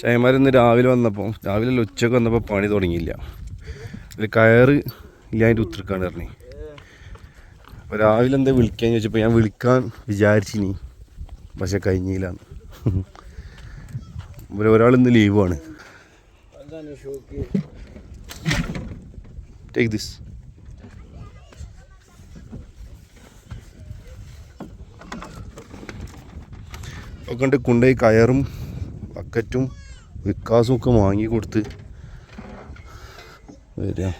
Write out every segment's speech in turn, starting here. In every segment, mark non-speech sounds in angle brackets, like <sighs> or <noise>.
ചായമാരിന്ന് രാവിലെ വന്നപ്പോൾ രാവിലെ അല്ല ഉച്ചയ്ക്ക് വന്നപ്പോൾ പണി തുടങ്ങിയില്ല. അതിൽ കയറ് ഇല്ലാതിന്റെ ഉത്തരക്കാണ് പറഞ്ഞു. അപ്പോൾ രാവിലെ എന്താ വിളിക്കാൻ ചോദിച്ചപ്പോൾ ഞാൻ വിളിക്കാൻ വിചാരിച്ചിനി പക്ഷെ കഴിഞ്ഞില്ലാന്ന് ഒരാൾ ഇന്ന് ലീവാണ്. ടേക്ക് ദിസ് ഒക്കെ ഉണ്ട് കൊണ്ടുപോയി കയറും. ബക്കറ്റും വിക്കാസും ഒക്കെ വാങ്ങി കൊടുത്ത് വരിക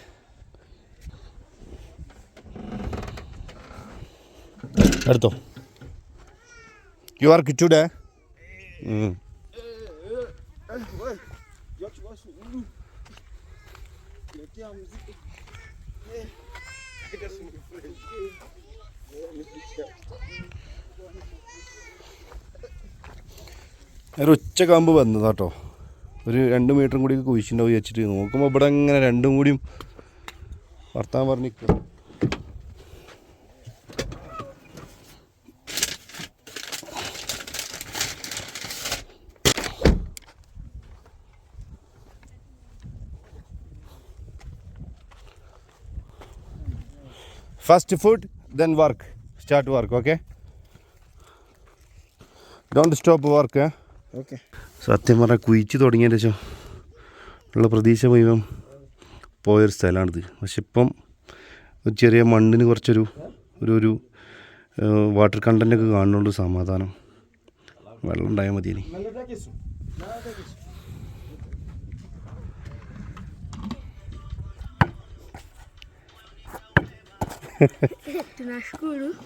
എടുത്തോ യു ആർ കിച്ചൂടെ ഒരു ഉച്ചക്കാകുമ്പോൾ വന്നതാട്ടോ. ഒരു രണ്ട് മീറ്ററും കൂടി കുഴിച്ചിട്ടുണ്ടാവും വെച്ചിട്ട് നോക്കുമ്പോൾ ഇവിടെ ഇങ്ങനെ രണ്ടും കൂടിയും വർത്താൻ പറഞ്ഞ് first food then work start work okay don't stop work okay സത്യം പറഞ്ഞാൽ കുഴിച്ച് തുടങ്ങിയ ശേഷം ഉള്ള പ്രതീക്ഷ മുഴുവൻ പോയൊരു സ്ഥലമാണിത് പക്ഷെ ഇപ്പം ഒരു ചെറിയ മണ്ണിന് കുറച്ചൊരു ഒരു ഒരു വാട്ടർ കണ്ടന്റൊക്കെ കാണുന്നുണ്ട് സമാധാനം വെള്ളം ഉണ്ടായാൽ മതി ഇനി.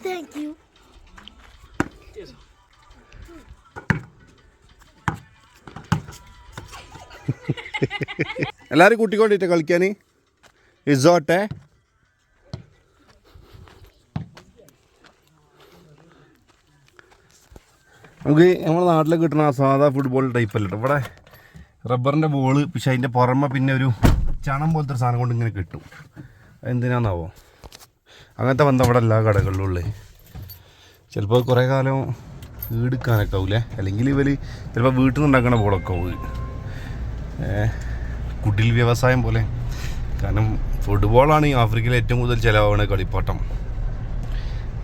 Thank you. എല്ലാവരും കൂട്ടിക്കൊണ്ടിട്ട് കളിക്കാൻ ഇസോട്ടെ. നമുക്ക് നമ്മുടെ നാട്ടിൽ കിട്ടുന്ന സാധാ ഫുട്ബോൾ ടൈപ്പ് അല്ല ഇവിടെ റബ്ബറിന്റെ ബോൾ പക്ഷെ അതിന്റെ പുറമെ പിന്നെ ഒരു ചണം പോലത്തെ ഒരു സാധനം കൊണ്ട് ഇങ്ങനെ കിട്ടും. എന്തിനാന്നാവോ അങ്ങനത്തെ ബന്ധം അവിടെ എല്ലാ കടകളിലും ഉള്ളത് ചിലപ്പോൾ കുറേ കാലം വീടെടുക്കാനൊക്കെ ആവില്ലേ അല്ലെങ്കിൽ ഇവർ ചിലപ്പോൾ വീട്ടിൽ നിന്ന് ഉണ്ടാക്കണ ബോളൊക്കെ ആവും കുടിൽ വ്യവസായം പോലെ. കാരണം ഫുട്ബോളാണ് ഈ ആഫ്രിക്കയിൽ ഏറ്റവും കൂടുതൽ ചിലവാണ് കളിപ്പാട്ടം.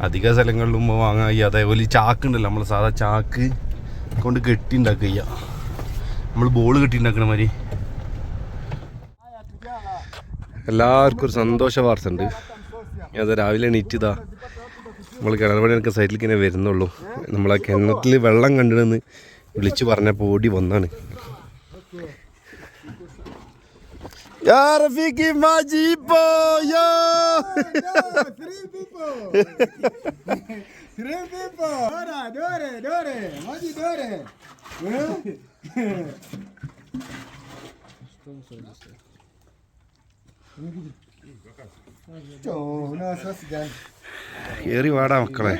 അധിക സ്ഥലങ്ങളിലും വാങ്ങാൻ കഴിയും അതേപോലെ ഈ ചാക്ക് ഉണ്ടല്ലോ നമ്മൾ സാധാ ചാക്ക് കൊണ്ട് കെട്ടി ഉണ്ടാക്കുക നമ്മൾ ബോൾ കെട്ടി ഉണ്ടാക്കണ മാതിരി. എല്ലാവർക്കും ഒരു സന്തോഷ വാർത്ത ഉണ്ട്. അത് രാവിലെ എണീറ്റിതാ നമ്മൾ കിണർപണി എനിക്ക് സൈഡിലേക്ക് ഇങ്ങനെ വരുന്നുള്ളൂ. നമ്മളെ കിണറ്റിൽ വെള്ളം കണ്ടിടുന്ന് വിളിച്ചു പറഞ്ഞപ്പോൾ ഓടി വന്നാണ്. യാ റഫീഖി മാജിപ്പോ യോ Three people. Three people. Dora, dore, dore. Maji dore. കേറി വാടാ മക്കളെ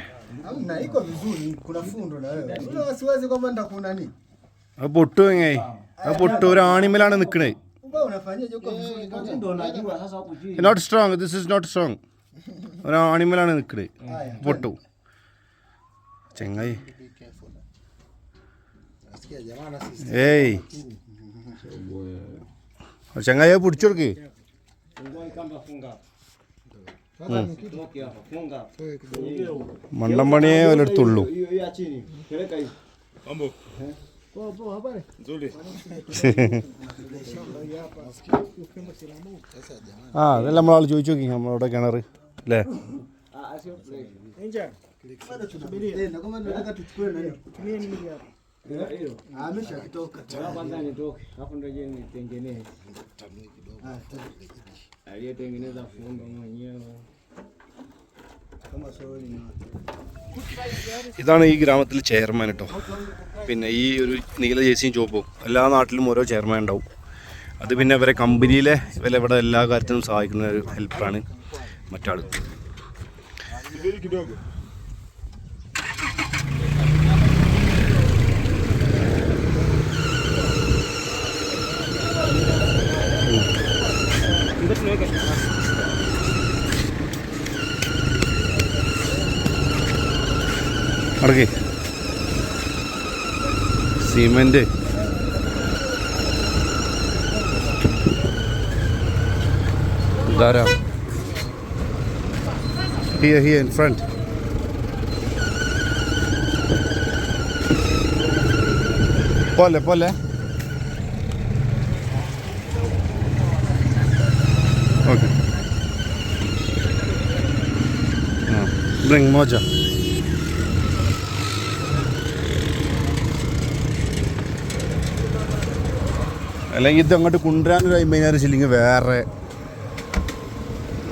Hamna iko vizuri, kuna fundo na wewe. Una wasiwasi kwamba ndakuna nini? അത് പൊട്ടു എങ്ങനെ അത് പൊട്ടു ഒരു ആണിമലാണ് നിൽക്കണേ not strong this is not strong ഒരു ആണിമലാണ് നിൽക്കണേ പൊട്ടു ചെങ്ങായി. ഏയ് ചെങ്ങായി പിടിച്ചു കൊടുക്ക് Sasa ni kitu മണ്ടം പണിയേ habari. ആ അതല്ല നമ്മളാൾ ചോദിച്ചു നോക്കി നമ്മളവിടെ കിണർ അല്ലേ Eh? Ah, Ah, aliyetengeneza fundo mwenyewe kama sio wewe ni watu. ഇതാണ് ഈ ഗ്രാമത്തിലെ ചെയർമാൻ കേട്ടോ പിന്നെ ഈ ഒരു നീല ജേസിയും ചോപ്പും എല്ലാ നാട്ടിലും ഓരോ ചെയർമാൻ ഉണ്ടാവും. അത് പിന്നെ ഇവരെ കമ്പനിയിലെ ഇവരെ ഇവിടെ എല്ലാ കാര്യത്തിനും സഹായിക്കുന്ന ഒരു ഹെൽപ്പറാണ് മറ്റാൾ അടക്കേ സിമെന്റ് ധാരാളം. ഹിയ ഹിയർ ഇൻ ഫ്രണ്ട് പോലെ പോലെ. ഓക്കെ ബ്രിങ് മോജ അല്ലെങ്കിൽ ഇത് അങ്ങോട്ട് കൊണ്ടുവരാൻ ഒരു അമ്പതിനായിരം ശില്ലിങ് വേറെ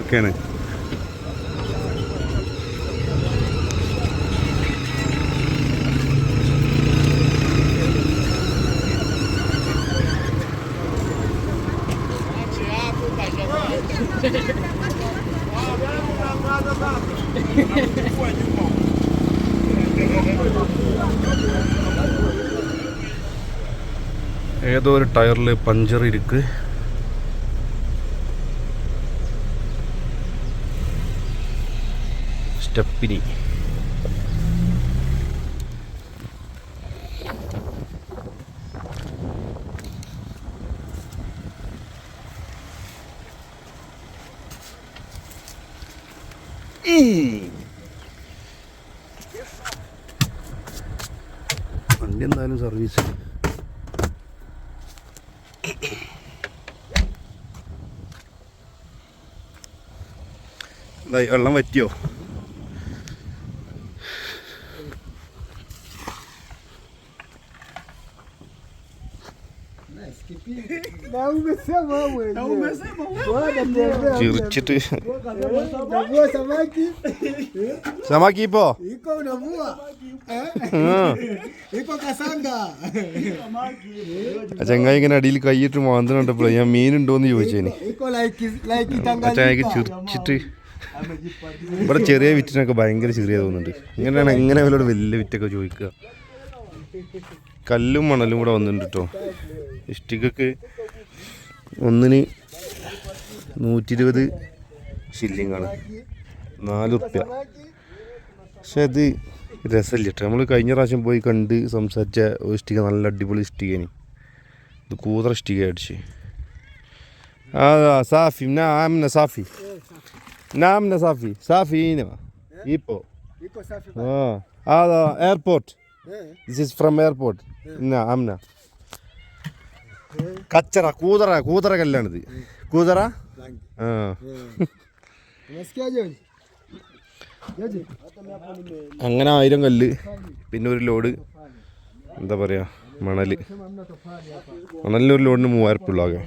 ഒക്കെയാണ്. ഏതോ ഒരു ടയറിൽ പഞ്ചർ ഇരിക്ക്. സ്റ്റെപ്പിനി. വണ്ടി എന്തായാലും സർവീസ് വെള്ളം വറ്റിയോ. ചിരിച്ചിട്ട്? സമാക്കി ഇപ്പോ ചങ്ങായി ഇങ്ങനെ അടിയിൽ കൈയിട്ട് മാന്തണുണ്ടപ്പോഴേ ഞാൻ മീനുണ്ടോന്ന് ചോദിച്ചേനെ ചങ്ങായിക്ക് ചിരിച്ചിട്ട് ഇവിടെ ചെറിയ വിറ്റിനൊക്കെ ഭയങ്കര ചെറിയ തോന്നുന്നുണ്ട്. ഇങ്ങനെയാണ് എങ്ങനെ അവരോട് വലിയ വിറ്റൊക്കെ ചോദിക്കുക? കല്ലും മണലും കൂടെ വന്നിട്ടുണ്ട് കേട്ടോ ഇഷ്ടികക്ക് ഒന്നിന് നൂറ്റി ഇരുപത് ഷില്ലിങ്ങാണ് നാല് ഉറുപ്പ്യ പക്ഷെ അത് രസമില്ല കേട്ടോ നമ്മൾ കഴിഞ്ഞ പ്രാവശ്യം പോയി കണ്ട് സംസാരിച്ച ഇഷ്ടിക നല്ല അടിപൊളി ഇഷ്ടികേനി ഇത് കൂതറ ഇഷ്ടിക അടിച്ച്. ആ സാഫി നാമിന નામ ને Safi Safi ઇનેવા Ipo. Ipo Safi. Oh. Ah, the airport. Yeah. This is from airport. Yeah. No, Amna. കച്ചറ കൂതറ കൂതറ കല്ലാണിത് കൂതറ അങ്ങനെ ആയിരം കല്ല് പിന്നെ ഒരു ലോഡ് എന്താ പറയാ മണൽ മണലിന് ഒരു ലോഡിന് മൂവായിരം ഉള്ളു ആകെ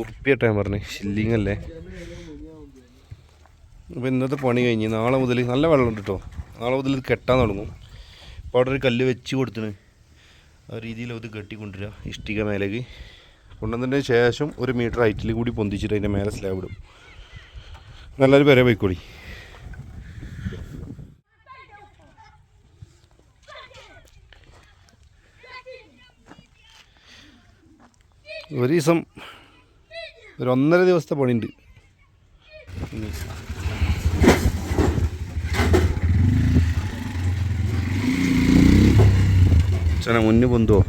ഉറുപ്പിയട്ടെ ഞാൻ പറഞ്ഞു. ഷില്ലിങ് അല്ലേ അപ്പോൾ ഇന്നത്തെ പണി കഴിഞ്ഞ് നാളെ മുതൽ നല്ല വെള്ളമുണ്ട് കേട്ടോ നാളെ മുതൽ ഇത് കെട്ടാൻ തുടങ്ങും. അപ്പോൾ അവിടെ ഒരു കല്ല് വെച്ച് കൊടുത്തിന് ആ രീതിയിൽ അത് കെട്ടിക്കൊണ്ടുവരിക ഇഷ്ടിക മേലേക്ക്. കൊണ്ടുവന്നതിന് ശേഷം ഒരു മീറ്റർ ഹൈറ്റിൽ കൂടി പൊന്തിച്ചിട്ട് അതിന്റെ മേലെ സ്ലാബ് ഇടും. നല്ലൊരു പെര പോയിക്കോളി ഒരു ദിവസം ഒരു ഒന്നര ദിവസത്തെ പണിയുണ്ട്. ചേന മുന്നു പൊന്തുവോ?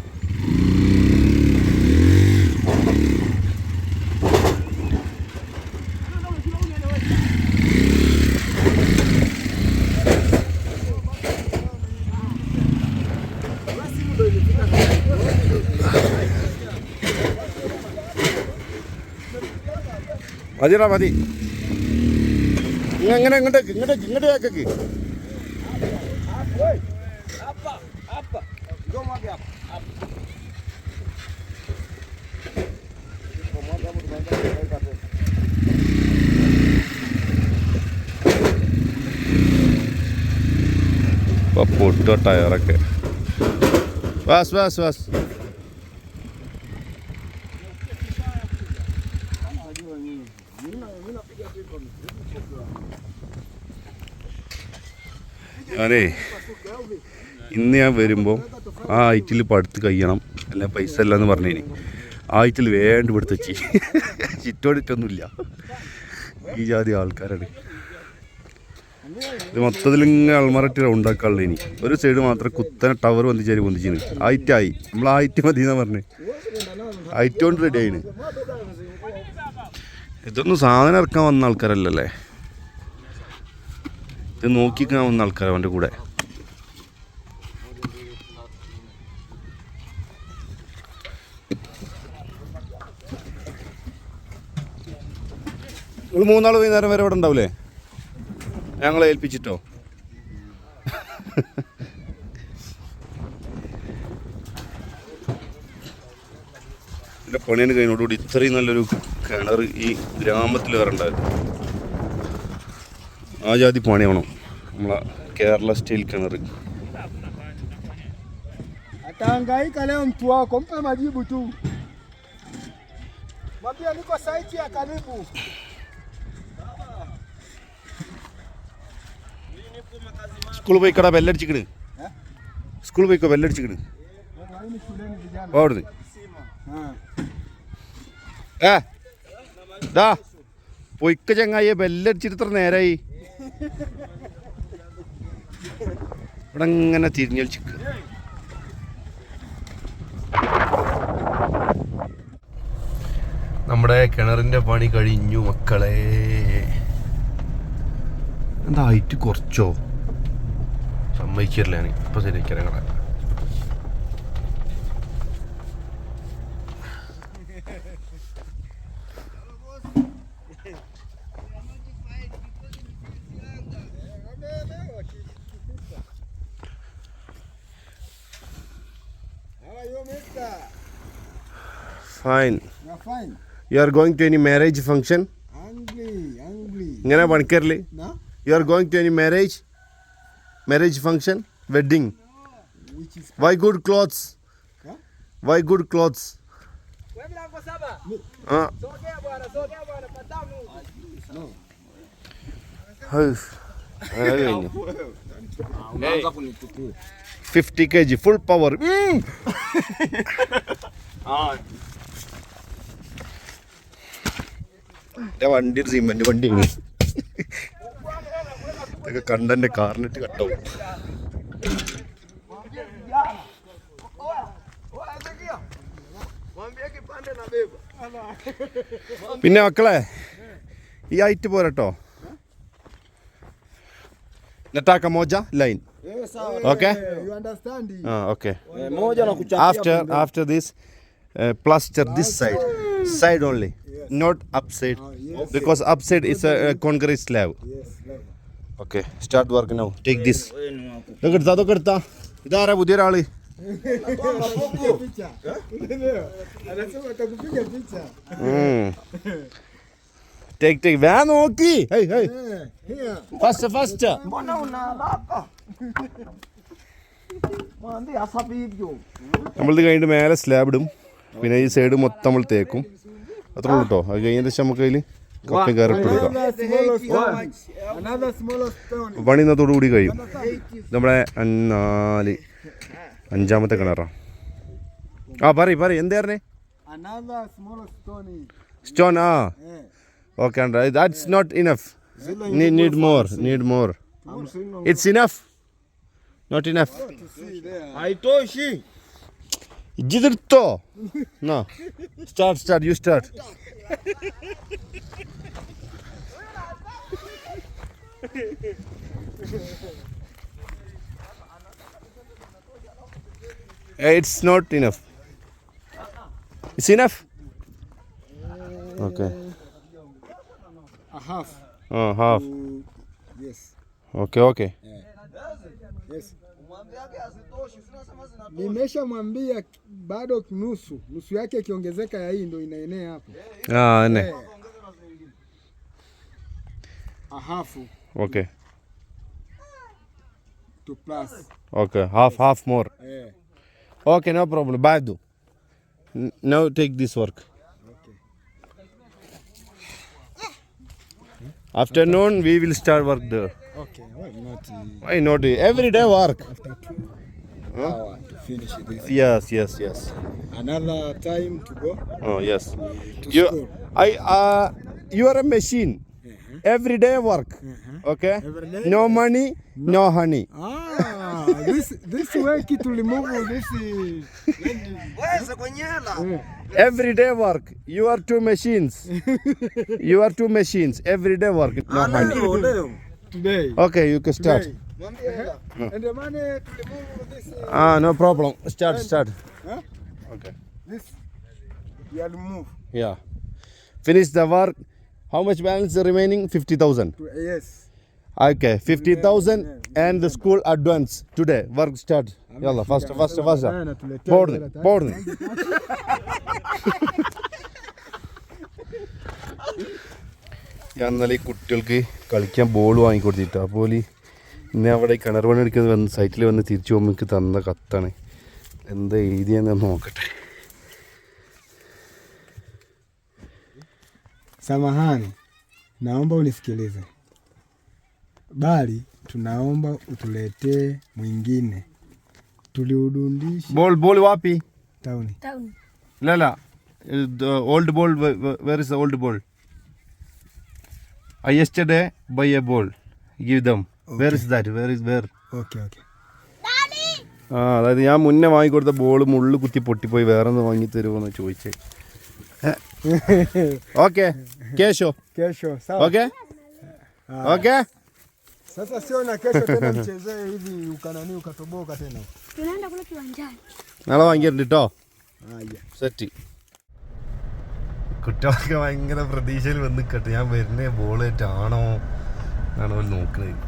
മതിടാ മതി. ഇങ്ങ- ഇങ്ങനെ ഇങ്ങോട്ടേക്ക് ഇങ്ങോട്ടേക്ക് ഇങ്ങോട്ടേക്ക് കേക്കേക്ക്. ഇപ്പൊ പൊട്ടോ ടയറൊക്കെ. Was was was. ഞാനേ ഇന്ന് ഞാൻ വരുമ്പോൾ ആ ഐറ്റിൽ പടുത്ത് കഴിയണം അല്ല പൈസ അല്ല എന്ന് പറഞ്ഞേന്. ആ ഐറ്റിൽ വേണ്ട ഇവിടുത്തെ വെച്ചി ചിറ്റോടിട്ടൊന്നുമില്ല ഈ ജാതി ആൾക്കാരാണ്. ഇത് മൊത്തത്തിൽ ഇങ്ങനെ അൾമററ്റ് ഉണ്ടാക്കാനുള്ള ഇനി ഒരു സൈഡ് മാത്രം കുത്തനെ ടവർ വന്നിച്ചേരി പൊന്തിച്ചിന്. ആയിട്ടായി നമ്മൾ ആയിട്ട് മതി എന്നാ പറഞ്ഞേ. ആയിട്ടോണ്ട് റെഡി ആയിന്. ഇതൊന്നും സാധനം ഇറക്കാൻ വന്ന ആൾക്കാരല്ലല്ലേ? ഇത് നോക്കിക്കാൻ വന്ന ആൾക്കാർ അവന്റെ കൂടെ. നിങ്ങൾ മൂന്നാൾ വൈകുന്നേരം വരെ ഇവിടെ ഉണ്ടാവില്ലേ ഞങ്ങളെ ഏൽപ്പിച്ചിട്ടോ? എന്റെ പണിയാണ് കഴിഞ്ഞോടുകൂടി ഇത്രയും നല്ലൊരു കിണർ ഈ ഗ്രാമത്തിൽ വേറെ ഉണ്ടായിരുന്നു ആ ജാതി പണിയാണോ. നമ്മളെ കേരള സ്റ്റീൽ കിണർ Atahangaika leo mtu wako, mpe majibu tu. Mwambie niko saiti ya karibu. സ്കൂളിൽ പോയിക്കടാ ബെല്ലടിച്ചിക്കണ് സ്കൂൾ പോയിക്കോ ബെല്ലടിച്ചിക്കണ് Ah. ഏ ദാ. പൊയ്ക്ക ചങ്ങായിയെ ബെല്ലടിച്ചിട്ട് ഇത്ര നേരായി. <laughs> ഇവിടെ ഇങ്ങനെ തിരിഞ്ഞളിച്ചിക്ക് നമ്മുടെ കിണറിന്റെ പണി കഴിഞ്ഞു മക്കളെ. എന്താ ഹൈറ്റ് കുറച്ചോ? സമ്മതിക്കില്ല ഞാൻ ഇപ്പൊ ശരിയാക്കി ഞങ്ങളെ You are going to any marriage function Angry, angry. ഇങ്ങനെ പണിക്കരല് No? You are going to any marriage marriage function wedding Which is why good clothes Huh? Why good clothes ആ Unaanza kunitukua. Fifty K G full power <laughs> വണ്ടി cement വണ്ടിയാണ് ഇതൊക്കെ കണ്ടെന്റെ കാറിനിട്ട് കട്ടാവും പിന്നെ മക്കളെ ഈ height പോരട്ടോ? നെട്ടാക്ക മോജ ലൈൻ ഓക്കെ? ആ okay after moja na kuchapia after pembeni. Uh, side only, not upside Ah, yes. because upside is a, a concrete slab Yes, okay start work now take this എടുത്താ അതൊക്കെ എടുത്താ ഇതാരാ atakupiga picha. Take take way നോക്കി Eh. First first. നമ്മളിത് കഴിഞ്ഞിട്ട് മേലെ slab ഇടും പിന്നെ ഈ സൈഡ് മൊത്തം നമ്മൾ തേക്കും. അത്രേ ഉള്ളൂ കേട്ടോ അത് കഴിഞ്ഞ ശേഷം നമുക്ക് അതിൽ കപ്പയും കയറിട്ട് കൊടുക്കാം. പണി ഇന്നത്തോടു കൂടി കഴിയും. നമ്മുടെ നാല് അഞ്ചാമത്തെ കിണറാണ് ആ പറയ് പറയും. എന്താ പറഞ്ഞേ Another smaller സ്റ്റോൺ ആ. Okay that's not enough need more need more it's enough not enough I to there. Didn't to. No. Start, start, you start. Eh, it's not enough. It's enough? Okay. A half. Oh, half. yes. Okay, okay. Yes. Nimeshamwambia bado nusu nusu yake ikiongezeka ya hii ndo inaenea hapo. Ah, eh. nne. Ahafu. Okay. To plus. Okay, half half more. Yeah. Okay, no problem. Bado. Now take this work. Afternoon, we will start work there. Okay, why not? Why not? Every day work. After two to finish this? Yes, yes, yes. Another time to go. Oh, yes. To You, school. I, uh, you are a machine. Every day work. Uh-huh. Okay? No money, no honey. Ah, this this work to remove this. Weza kwenyela. Everyday work. You are two machines. <laughs> you are two machines. Everyday work. No honey. Leo leo. Today. Okay, you can start. Mwambie Uh, Ah, no problem. Start, start. Huh? Okay. this. You move. Yeah. Finish the work. How much balance remaining? 50,000. Yes. Okay, 50,000 and the school advance today. Work start. Yalla, faster, faster, faster. Sana tuletea Board, hela tatu. board. ഞാൻ ഇന്നലെ ഈ കുട്ടികൾക്ക് കളിക്കാൻ ball വാങ്ങിക്കൊടുത്തിട്ടാ അപ്പോൾ ഇന്ന് അവിടെ കിണർ പണി എടുക്കുന്നത് വന്ന് സൈറ്റിൽ വന്ന് തിരിച്ചു പോകുമ്പോൾ എനിക്ക് തന്ന കത്താണ് എന്താ എഴുതിയെന്ന് നോക്കട്ടെ Samahani, naomba unisikilize, bali tunaomba utuletee mwingine. Tuliudundisha Ball ball wapi? tauni. Town. ഇല്ല അല്ല old ball where is old ball I yesterday by a ball give them where is that where is where Okay, okay. ആ അതായത് ഞാൻ മുന്നേ വാങ്ങിക്കൊടുത്ത ball മുള്ളു കുത്തി പൊട്ടിപ്പോയി വേറെ ഒന്ന് വാങ്ങി തരുമോന്ന് ചോദിച്ചേ. ഓക്കെ കേശോ. Kesho. Okay? Okay? Sasa sio na kesho tena mchezee hivi ukanani ukatoboka tena. Tunaenda kule kiwanjani. നാളെ വാങ്ങിയിട്ടുണ്ട് കേട്ടോ. സെറ്റ്. കുട്ടികളൊക്കെ ഭയങ്കര പ്രതീക്ഷയിൽ വന്ന് നിൽക്കട്ടെ ഞാൻ വരുന്ന ബോളായിട്ടാണോ എന്നാണ് അവർ നോക്കുന്നത്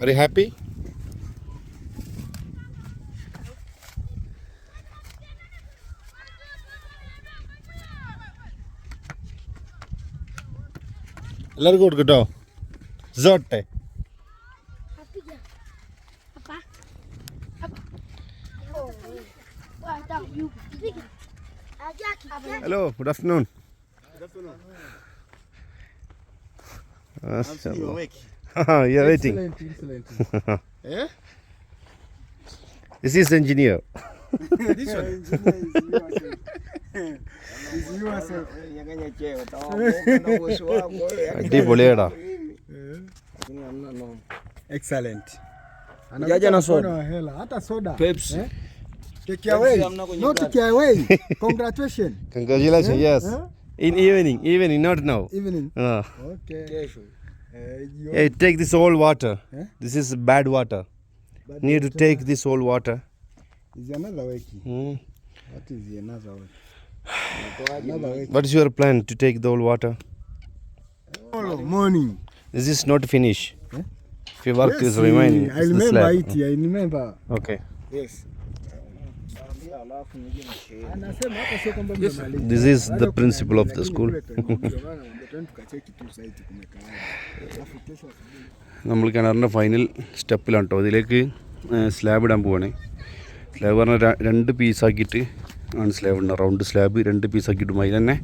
Are you happy? എല്ലാവർക്കും കൊടുക്കട്ടോ സോട്ടെ Apiga. Apa? Apa? Oh. Wah, tahu <laughs> you are waiting. Excellent, excellent. <laughs> eh? <laughs> This is engineer. this one. Excellent. Eh? Congratulations. Eh? Yes. Eh? In evening, evening, not now. Evening. Ah. Okay. You Hey, take this old water. Eh? This is bad water. but Need to take this old water. Is another week. Hmm. What is another week? <sighs> Another week. What is your plan to take the old water? Tomorrow morning. This is not finish. Eh? If your work Yes, is remaining, I remember slab. it. I remember. Okay. Yes. This is the principle of the school. <laughs> നമ്മൾ കിണറിന്റെ final സ്റ്റെപ്പിലാണ് കേട്ടോ ഇതിലേക്ക് slab ഇടാൻ പോവാണ്. Slab പറഞ്ഞാൽ രണ്ട് പീസാക്കിയിട്ട് ആണ് slab ഉണ്ട് റൗണ്ട് സ്ലാബ് രണ്ട് പീസാക്കിയിട്ടും അതിൽ തന്നെ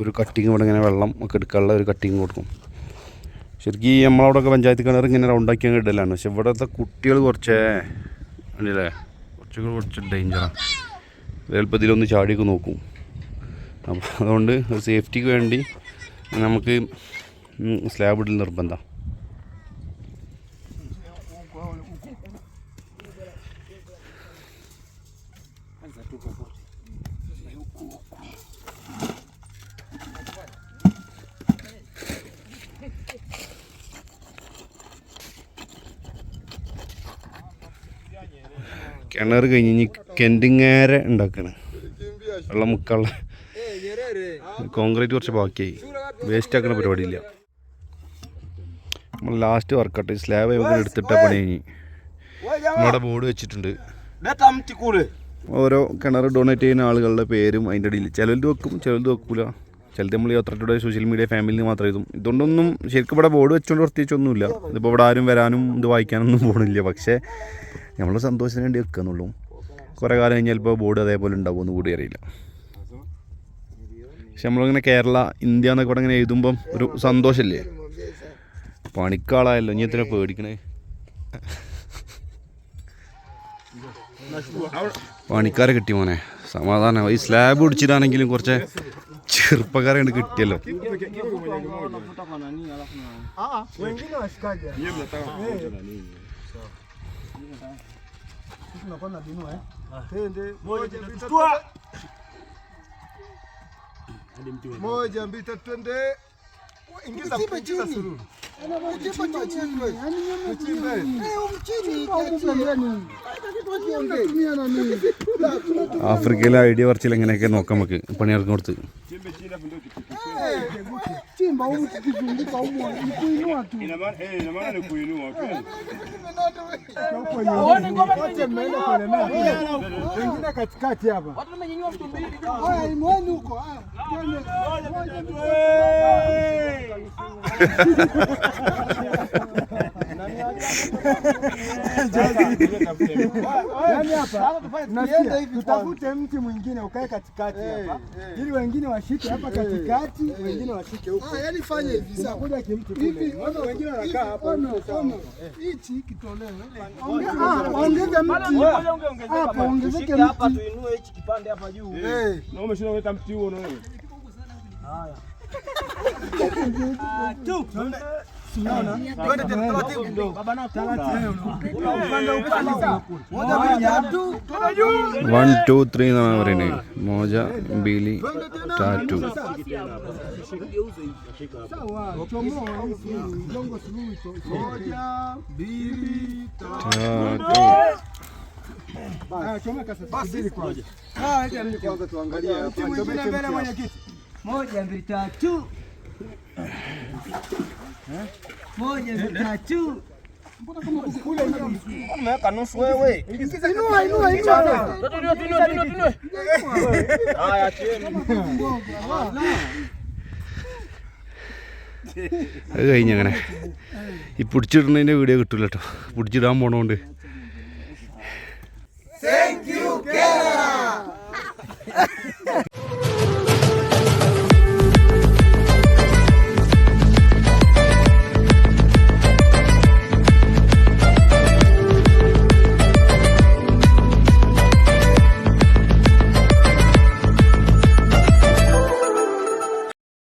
ഒരു കട്ടിങ് ഇവിടെ ഇങ്ങനെ വെള്ളം ഒക്കെ എടുക്കാനുള്ള ഒരു കട്ടിങ് കൊടുക്കും. ശരിക്കും ഈ നമ്മളവിടെയൊക്കെ പഞ്ചായത്ത് കിണർ ഇങ്ങനെ റൗണ്ടാക്കി അങ്ങ് ഇടലാണ്. പക്ഷെ ഇവിടുത്തെ കുട്ടികൾ കുറച്ച് അല്ലേ? കുറച്ചുകൂടി കുറച്ച് ഡേഞ്ചറാണ് എളുപ്പത്തിലൊന്ന് ചാടിയൊക്കെ നോക്കും. അപ്പോൾ അതുകൊണ്ട് സേഫ്റ്റിക്ക് വേണ്ടി നമുക്ക് സ്ലാബ് ഇടൽ നിർബന്ധം. കിണർ കഴിഞ്ഞ് ഇനി കെൻഡിങ്ങേരെ ഉണ്ടാക്കണം. വെള്ളം മുക്കാനുള്ള കോൺക്രീറ്റ് കുറച്ച് ബാക്കിയായി. വേസ്റ്റ് ആക്കുന്ന പരിപാടിയില്ല. നമ്മൾ ലാസ്റ്റ് വർക്കൗട്ട് സ്ലാബ് എടുത്തിട്ട പണി കഴിഞ്ഞ്. നമ്മുടെ ബോർഡ് വെച്ചിട്ടുണ്ട്. ഓരോ കിണർ ഡൊണേറ്റ് ചെയ്യുന്ന ആളുകളുടെ പേരും അതിന്റെ ഇടയിൽ ചിലത് വെക്കും ചിലത് വെക്കൂല. ചിലത് നമ്മൾ യാത്രയുടെ സോഷ്യൽ മീഡിയ ഫാമിലിന് മാത്രം എഴുതും. ഇതുകൊണ്ടൊന്നും ശരിക്കും ഇവിടെ ബോർഡ് വെച്ചുകൊണ്ട് പ്രത്യേകിച്ചൊന്നുമില്ല ഇതിപ്പോൾ ഇവിടെ ആരും വരാനും ഇത് വായിക്കാനൊന്നും പോകണില്ല പക്ഷേ നമ്മൾ സന്തോഷത്തിന് വേണ്ടി വെക്കുന്നുള്ളൂ. കുറേ കാലം കഴിഞ്ഞാൽ ബോർഡ് അതേപോലെ ഉണ്ടാവും എന്ന് കൂടി അറിയില്ല. പക്ഷെ നമ്മളിങ്ങനെ കേരള ഇന്ത്യ എന്നൊക്കെ ഇവിടെ ഇങ്ങനെ എഴുതുമ്പം ഒരു സന്തോഷമല്ലേ പണിക്കാളായല്ലോ ഇനി എത്ര പേടിക്കണേ? പണിക്കാരെ കിട്ടി മോനെ. സമാധാനം. ഈ സ്ലാബ് പിടിച്ചിട്ടാണെങ്കിലും കുറച്ച് ചെറുപ്പക്കാരെ കണ്ട് കിട്ടിയല്ലോ. Ah, tunakuwa na eh. Twende. Moja mbili tatu. Moja mbili tatu twende. Ingiza ingiza sururu. ആഫ്രിക്കയിലെ ഐഡിയ പറിച്ചില്ല എങ്ങനെയൊക്കെ നോക്കാം നമുക്ക്. പണിയിറങ്ങി കൊടുത്ത്. <laughs> <laughs> Yaani hapa tutafute mti mwingine ukae katikati hapa ili wengine washike hapa katikati, wengine washike huko. Yaani fanye hivi sasa. Kuja kimti kule. Wengine wanakaa hapa. Hichi kitolewe. Ah, Ongeza mti Hapa ongezeke mti. tuinue hichi kipande hapa juu. Eh. Na umeshinda kuleta mti huo na wewe. Twende taratibu. Baba na taratibu. Upande upande sawa. Moja mbili tatu. Twende juu. One two three എന്നാണ് പറയുന്നത് മോജ ബീലി tattoo Sawa. Chomoa hizi longo suluhu. Moja, mbili, tatu. Tattoo Haya, chomeka sasa. Subiri kwanza. Ah, acha mimi kwanza tuangalie hapa. Mti mwingine mbele mwenyekiti. Moja mbili tatu. Moja mbili tatu. Umeweka nusu wewe. Inua, inua, inua. Tuinue, tuinue, tuinue, tuinue. Haya, achieni. അത് കഴിഞ്ഞങ്ങനെ ഈ പിടിച്ചിടുന്നതിന്റെ video കിട്ടില്ല കേട്ടോ പിടിച്ചിടാൻ പോണോണ്ട്